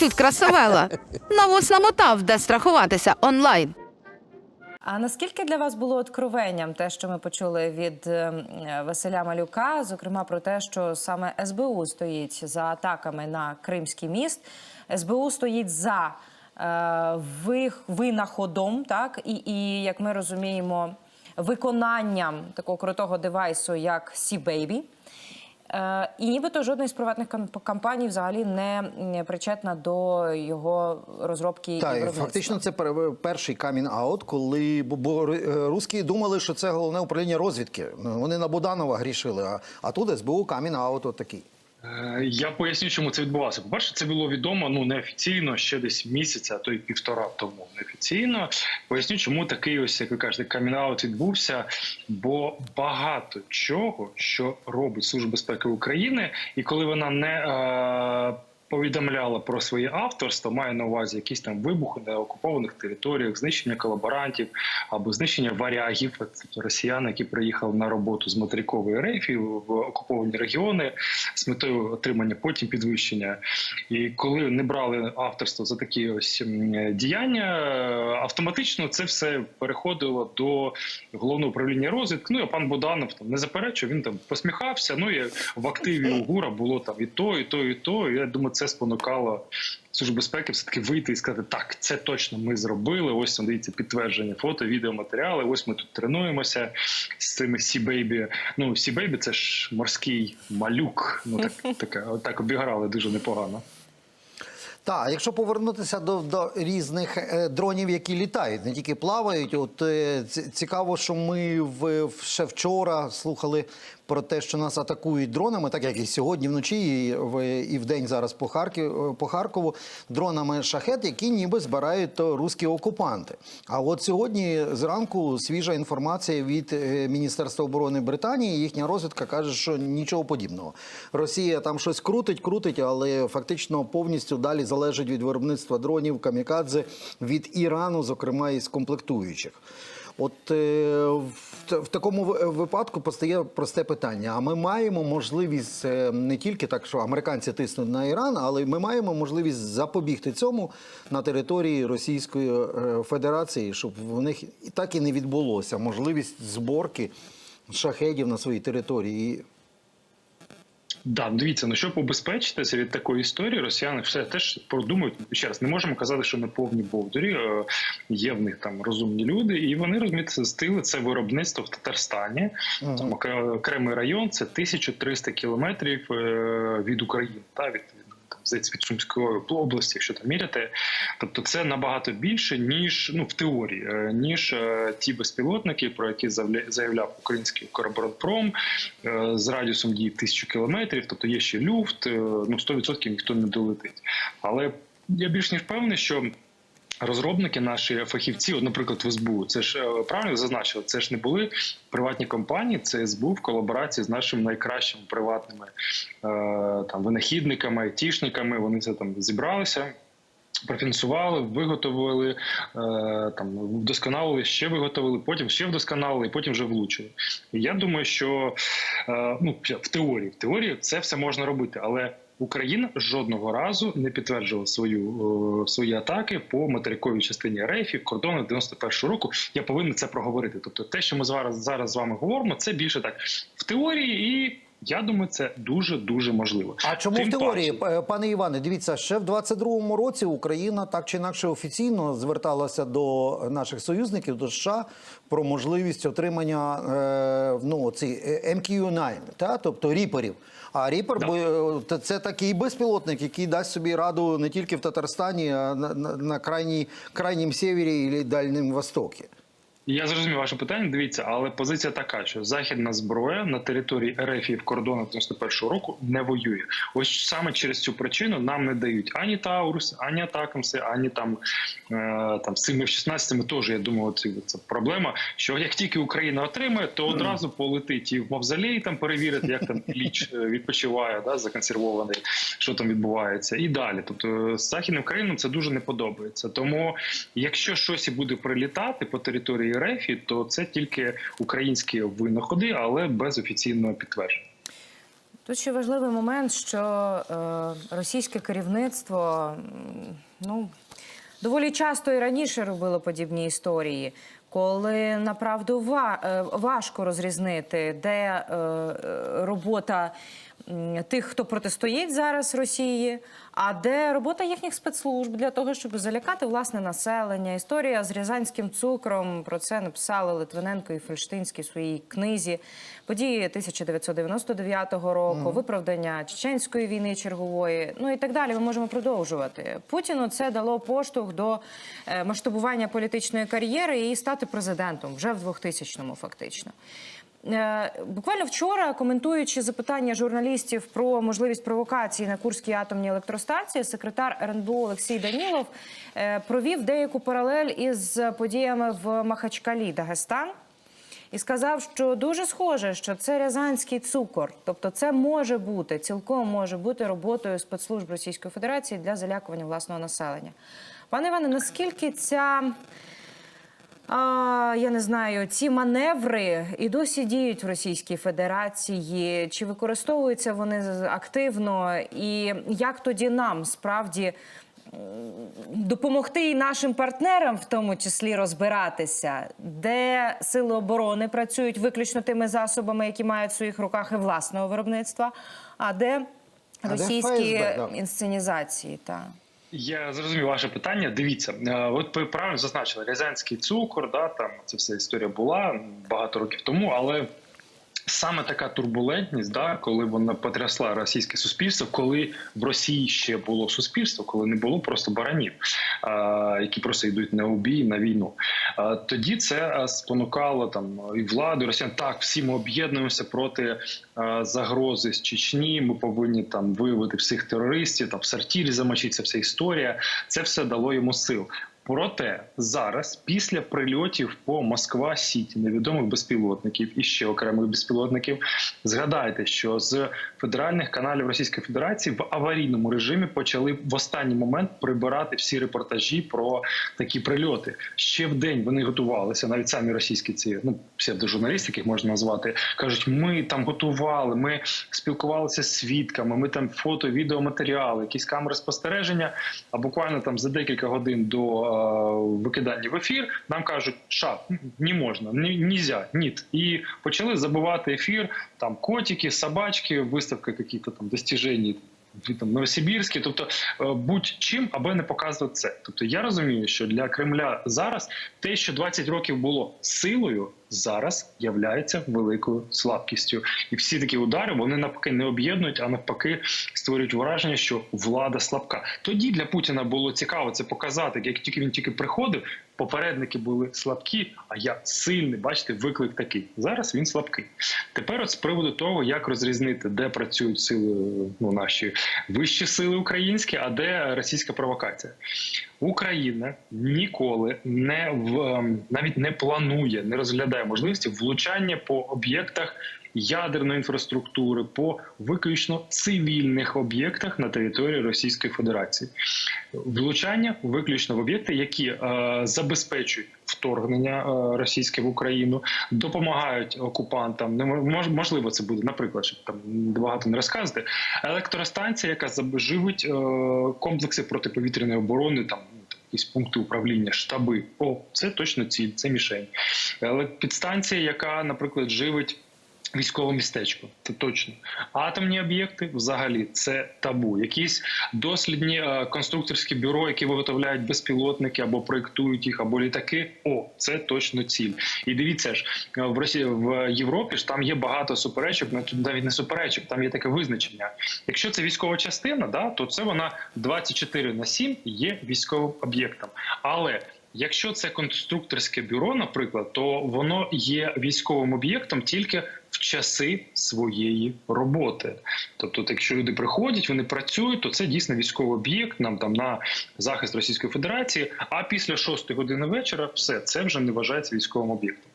тут красавела? На вус намотав, де страхуватися онлайн. А наскільки для вас було откровенням те, що ми почули від е, Василя Малюка, зокрема про те, що саме СБУ стоїть за атаками на Кримський міст, СБУ стоїть за е, вих- винаходом, так і, і як ми розуміємо, виконанням такого крутого девайсу, як Sea-Baby. Е, І нібито жодна з приватних компаній взагалі не причетна до його розробки Так, і фактично це перший камін-аут, коли бо, бо русські думали, що це головне управління розвідки. Вони на Буданова грішили, а, а тут СБУ камін-аут отакий. Е, Я поясню, чому це відбувалося. По-перше, це було відомо ну неофіційно ще десь місяця, а то й півтора тому неофіційно. Поясню, чому такий ось, як ви кажете, камінаут відбувся. Бо багато чого, що робить Служба безпеки України, і коли вона не е, повідомляла про своє авторство, має на увазі якісь там вибухи на окупованих територіях, знищення колаборантів або знищення варягів, тобто росіян, які приїхали на роботу з материкової рейфі в окуповані регіони з метою отримання потім підвищення. І коли не брали авторство за такі ось діяння, автоматично це все переходило до головного управління розвідки. Ну і пан Буданов там не заперечив, він там посміхався. Ну і в активі у ГУРа було там і то, і то, і то. І я думаю, це спонукало. Службу безпеки все таки вийти і сказати, так, це точно ми зробили. Ось дивіться підтвердження, фото, відеоматеріали. Ось ми тут тренуємося з цими сі-бейбі. Ну, сі-бейбі це ж морський малюк. Ну так, таке, так обіграли дуже непогано. Так, якщо повернутися до, до різних е, дронів, які літають, не тільки плавають. От е, цікаво, що ми в, в- ще вчора слухали про те, що нас атакують дронами, так як і сьогодні вночі, і в, і в день зараз по, Харків, по Харкову, дронами шахет, які ніби збирають то русські окупанти. А от сьогодні зранку свіжа інформація від е, Міністерства оборони Британії. Їхня розвідка каже, що нічого подібного. Росія там щось крутить, крутить, але фактично повністю далі залежить від виробництва дронів камікадзе від Ірану, зокрема із комплектуючих. От е, в, такому випадку постає просте питання: а ми маємо можливість е, не тільки так, що американці тиснуть на Іран, але ми маємо можливість запобігти цьому на території Російської е, Федерації, щоб в них і так і не відбулося можливість зборки шахедів на своїй території. Да, дивіться, ну щоб убезпечитися від такої історії, росіяни все теж продумують. Ще раз не можемо казати, що не повні бовдурі. е, Є в них там розумні люди, і вони розмістили це виробництво в Татарстані. Там окре- окремий район це 1300 кілометрів е, від України, та від там, здається, від Сумської області, якщо там міряти. Тобто це набагато більше, ніж ну в теорії, е, ніж е, ті безпілотники, про які заявляв український Укроборонпром е, з радіусом дії тисячу кілометрів. Тобто є ще люфт, ну 100% ніхто не долетить. Але я більш ніж певний, що. Розробники, наші фахівці, от, наприклад, в СБУ, це ж е, правильно зазначили, це ж не були приватні компанії, це СБУ в колаборації з нашими найкращими приватними е, там винахідниками, айтішниками. Вони це там зібралися. Профінансували, виготовили, е, там вдосконалили, ще виготовили, потім ще вдосконалили, і потім вже влучили. І я думаю, що ну в теорії, в теорії це все можна робити, але Україна жодного разу не підтверджувала свою е, свої атаки по материковій частині рейфів кордону 91-го року. Я повинен це проговорити. Тобто, те, що ми зараз зараз з вами говоримо, це більше так в теорії, і я думаю, це дуже дуже можливо. А чому Тим в теорії, паче- Е, пане Іване, дивіться, ще в 22-му році Україна так чи інакше офіційно зверталася до наших союзників, до США, про можливість отримання е, ну, ці MQ-9, та? тобто ріперів. А ріпер Да. е, це такий безпілотник, який дасть собі раду не тільки в Татарстані, а на, на, на крайній, крайнім севері і Дальнім Востокі. Я зрозумів ваше питання. Дивіться, але позиція така, що західна зброя на території РФ і в кордонах 91-го року не воює. Ось саме через цю причину нам не дають ані Таурус, ані Атакамси, ані там е, там з цими F-16 теж. Я думаю, це, це проблема. Що як тільки Україна отримає, то одразу полетить і в мавзолей там перевірити, як там ліч е, відпочиває, да, законсервований, що там відбувається, і далі. Тобто з західним країнам це дуже не подобається. Тому, якщо щось і буде прилітати по території РФ, то це тільки українські винаходи, але без офіційного підтвердження. Тут ще важливий момент, що е, російське керівництво ну, доволі часто і раніше робило подібні історії, коли направду е, важко розрізнити, де е, е, робота тих, хто протистоїть зараз Росії, а де робота їхніх спецслужб для того, щоб залякати власне населення. Історія з рязанським цукром про це написали Литвиненко і Фельштинський в своїй книзі. Події 1999 року, виправдання чеченської війни чергової, ну і так далі. Ми можемо продовжувати. Путіну це дало поштовх до е, масштабування політичної кар'єри і стати президентом вже в 2000-му фактично. Е, Буквально вчора, коментуючи запитання журналістів про можливість провокації на Курській атомній електростанції, секретар РНБО Олексій Данілов е, провів деяку паралель із подіями в Махачкалі, Дагестан. І сказав, що дуже схоже, що це рязанський цукор, тобто це може бути цілком може бути роботою спецслужб Російської Федерації для залякування власного населення. Пане Іване, наскільки ця а, я не знаю, ці маневри і досі діють в Російській Федерації. Чи використовуються вони активно? І як тоді нам справді допомогти і нашим партнерам, в тому числі розбиратися, де сили оборони працюють виключно тими засобами, які мають в своїх руках і власного виробництва, а де А де російські ФСБ, да. інсценізації? Та. Я зрозумів ваше питання. Дивіться, е, от ви правильно зазначили Рязанський цукор, да там це вся історія була багато років тому, але. Саме така турбулентність, да, коли вона потрясла російське суспільство, коли в Росії ще було суспільство, коли не було просто баранів, а, які просто йдуть на убій на війну. А, тоді це спонукало там і владу і росіян. Так, всі ми об'єднуємося проти а, загрози з Чечні. Ми повинні там виявити всіх терористів, там в сортірі замочиться вся історія. Це все дало йому сил. Проте зараз, після прильотів по Москва Сіті, невідомих безпілотників і ще окремих безпілотників, згадайте, що з федеральних каналів Російської Федерації в аварійному режимі почали в останній момент прибирати всі репортажі про такі прильоти. Ще в день вони готувалися, навіть самі російські ці ну псевдожурналісти, яких можна назвати, кажуть: ми там готували, ми спілкувалися з свідками, ми там фото, відеоматеріали, якісь камери спостереження. А буквально там за декілька годин до викидання в ефір нам кажуть, ша не можна, не нельзя, ні. І почали забивати ефір. Там котики, собачки, виставки, якісь там достіження Там Новосибірські, тобто е, будь-чим, аби не показувати це. Тобто я розумію, що для Кремля зараз те, що 20 років було силою, зараз являється великою слабкістю. І всі такі удари вони навпаки не об'єднують, а навпаки створюють враження, що влада слабка. Тоді для Путіна було цікаво це показати. Як тільки він тільки приходив, попередники були слабкі, а я сильний. Бачите, виклик такий. Зараз він слабкий. Тепер от з приводу того, як розрізнити, де працюють сили, ну наші вищі сили українські, а де російська провокація. Україна ніколи не в ем, навіть не планує, не розглядає можливості влучання по об'єктах ядерної інфраструктури, по виключно цивільних об'єктах на території Російської Федерації. Влучання виключно в об'єкти, які е, забезпечують вторгнення е, російське в Україну, допомагають окупантам. Мож- можливо, це буде, наприклад, щоб там багато не розказувати. Електростанція, яка заб- живить е, комплекси протиповітряної оборони, ну, там, якісь пункти управління, штаби. О, це точно ціль, це мішень. Але підстанція, яка, наприклад, живить. Військове містечко, це точно. Атомні об'єкти взагалі це табу. Якісь дослідні е, конструкторські бюро, які виготовляють безпілотники або проєктують їх, або літаки. О, це точно ціль. І дивіться ж е, в Росії в Європі ж там є багато суперечок, ну, навіть не суперечок, там є таке визначення. Якщо це військова частина, да, то це вона 24 на 7 є військовим об'єктом. Але Якщо це конструкторське бюро, наприклад, то воно є військовим об'єктом тільки в часи своєї роботи. Тобто, якщо люди приходять, вони працюють, то це дійсно військовий об'єкт, нам там на захист Російської Федерації. А після 6 години вечора все це вже не вважається військовим об'єктом.